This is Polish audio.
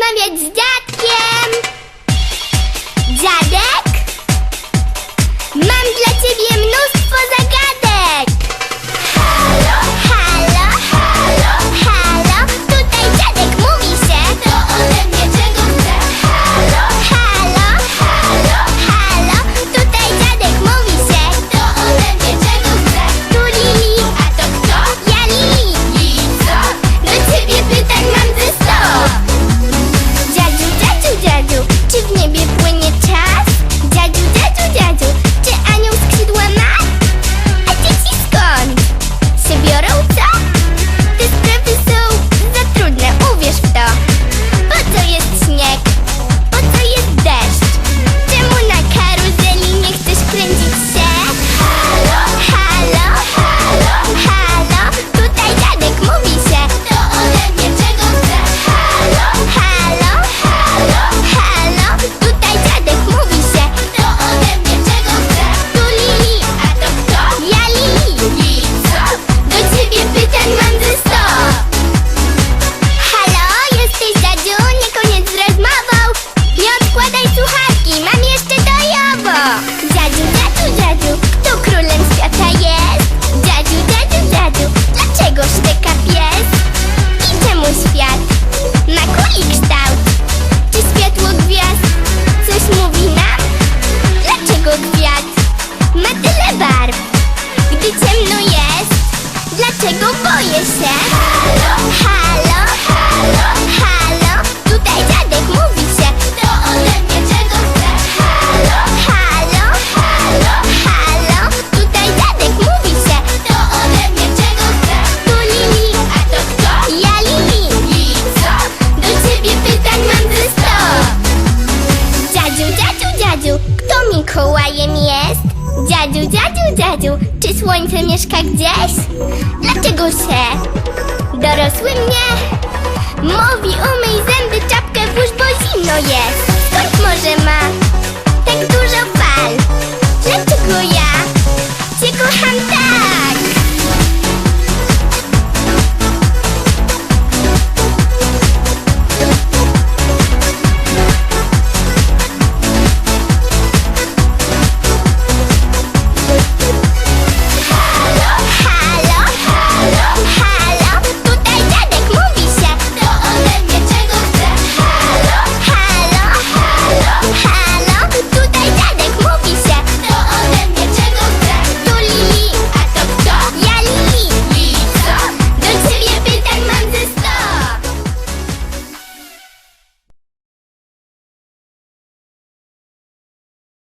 porozmawiać z dziadkiem! Dziadziu, dziadziu, kto królem świata jest? Dziadziu, dziadziu, dziadziu, dlaczegoż tyka pies? I czemu świat ma kuli kształt? Czy światło gwiazd coś mówi nam? Dlaczego gwiazd ma tyle barw? Gdy ciemno jest, dlaczego boję się? czy słońce mieszka gdzieś? Dlaczego się dorosły mnie mówi umyj zęby, czapkę włóż, bo zimno jest? Skąd może ma